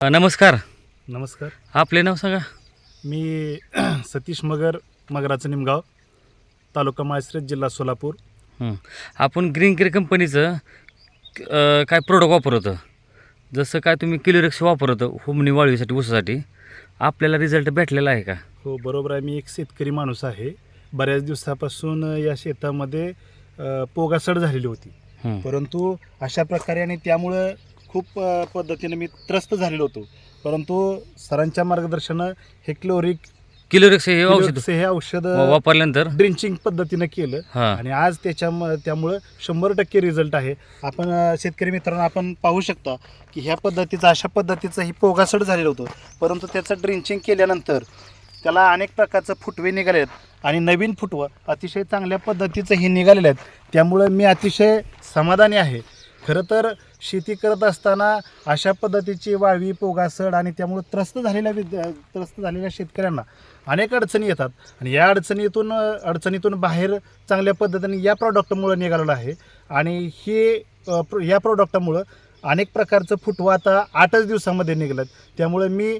नमस्कार. नमस्कार. आपले नाव सांगा. मी सतीश मगर मगराचं निमगाव तालुका माळश्रेत जिल्हा सोलापूर. आपण ग्रीन केअर कंपनीचं काय प्रोडक्ट वापरत. जसं काय तुम्ही किलोरेक्स वापरत हुमणी वाळवीसाठी ऊसासाठी आपल्याला रिझल्ट भेटलेला आहे का? हो बरोबर आहे. मी एक शेतकरी माणूस आहे. बऱ्याच दिवसापासून या शेतामध्ये पोगासड झालेली होती. परंतु अशा प्रकारे आणि त्यामुळं खूप पद्धतीने मी त्रस्त झालेलो होतो. परंतु सरांच्या मार्गदर्शनानं हे क्लोरिक किलोरेक्स हे औषध. हे औषध वापरल्यानंतर? ड्रिंचिंग पद्धतीनं केलं. आणि आज त्याच्या त्यामुळं शंभर टक्के रिझल्ट आहे. आपण शेतकरी मित्रांनो आपण पाहू शकता की ह्या पद्धतीचं अशा पद्धतीचं ही पोगासड झालेलं होतं. परंतु त्याचं ड्रिंचिंग केल्यानंतर त्याला अनेक प्रकारचं फुटवे निघाले आहेत. आणि नवीन फुटवं अतिशय चांगल्या पद्धतीचं हे निघालेलं आहेत. त्यामुळं मी अतिशय समाधानी आहे. खरं तर शेती करत असताना अशा पद्धतीची वाळवी पोगासड आणि त्यामुळं त्रस्त झालेल्या विद्या त्रस्त झालेल्या शेतकऱ्यांना अनेक अडचणी येतात. आणि या अडचणीतून अडचणीतून बाहेर चांगल्या पद्धतीने या प्रॉडक्टमुळं निघालेलं आहे. आणि हे प्र- या प्रॉडक्टामुळं अनेक प्रकारचं फुटवं आता आठच दिवसामध्ये निघलं त्यामुळं मी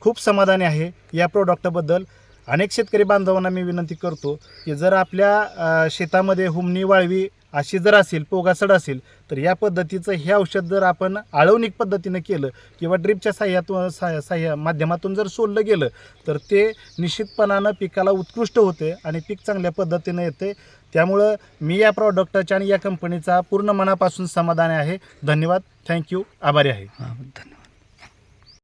खूप समाधानी आहे या प्रॉडक्टबद्दल अनेक शेतकरी बांधवांना मी विनंती करतो की जर आपल्या शेतामध्ये हुमणी वाळवी अशी जर असेल पोगासड असेल तर या पद्धतीचं हे औषध जर आपण आळवणिक पद्धतीनं केलं किंवा ड्रिपच्या साह्यातून साह्या साह्या माध्यमातून जर सोडलं गेलं तर ते निश्चितपणानं पिकाला उत्कृष्ट होते आणि पीक चांगल्या पद्धतीनं येते. त्यामुळं मी या प्रॉडक्टच्या आणि या कंपनीचा पूर्ण मनापासून समाधान आहे. धन्यवाद. थँक्यू. आभारी आहे. धन्यवाद.